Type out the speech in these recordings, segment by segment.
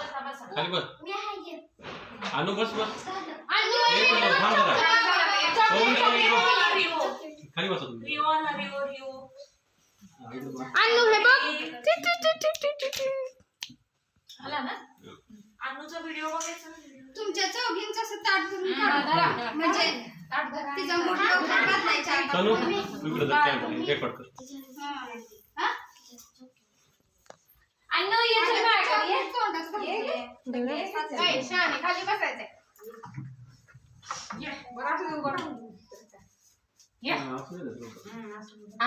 खाली बस अनु बस बस एक मिनिट थांब जरा दोन मिनिट खाली बस तुम्ही अनु हे बघ आला ना अनुचा व्हिडिओ बघायचा तुमच्या चौघींचा असं ताट धरून काढा म्हणजे तिचा मोठा बदलायचा तनु इकडे जा कॅमेरा रेकॉर्ड कर ये चल बाहेर ये तोंडाचं धरून ये. ए, शहाणे, खाली बसायचंय. ये, बरं असं उभं राहून. ये.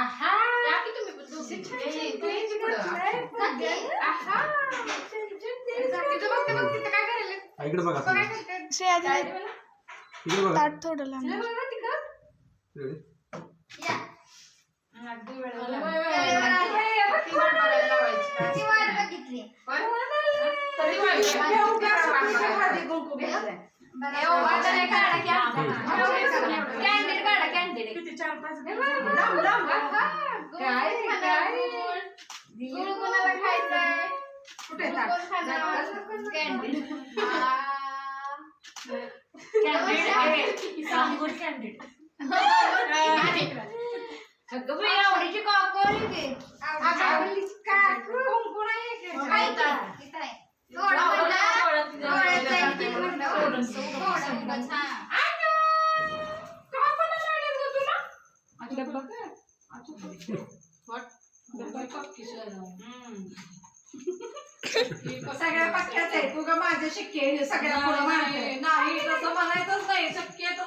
आहा. या की तुम्ही पण दोघी. ये, इकडे ये, तिकडं. जा की. आहा. जा की, जा बघ, ते बघ, तिथं काय करायले? इकडे बघा बघा, तुम्ही. काय करते? श्रेया काय दिदी, बोला? इकडे बघा ताट थोडं लांब तिला बघा तिकडं. इकडे. कॅन्डिड काढा कॅन्डिड किती चार पाच काय काय गुळ कोणाला खायचंय कुठे कॅन्डिड कॅन्डिड आहे सांगून कॅन्डिड अगं बाई आवडीची काकू आली की आवडीची काकू कोण कोण आहे की काय काय थोडं म्हणलं थोडं सगळ्या पक्क्याच आहे तुझं माझं शक्य सगळ्या नाही तसं म्हणायचंच नाही शक्य तो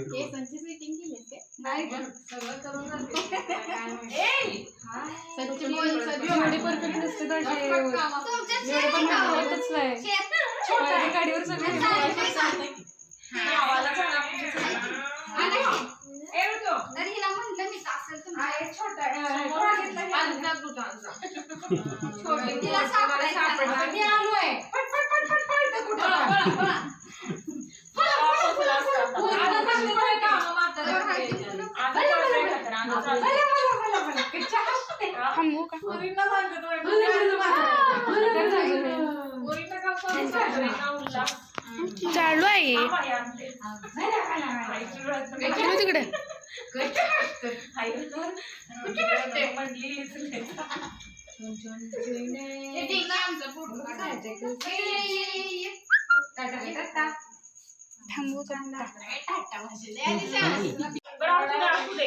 केसांची आहे नाही सगळं करून जाते. मी आलोय. पट, पट, पट, पट, पट. कुठं? थांबू चालू आहे तिकडे थांबू का म्हणजे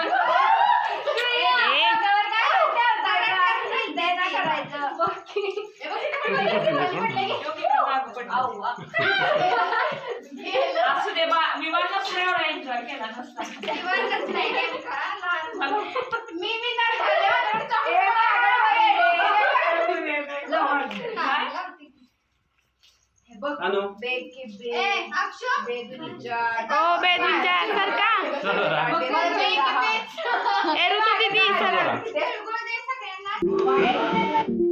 असू दे बा मी वर्गात एवढा एन्जॉय केला नसता मी दीदी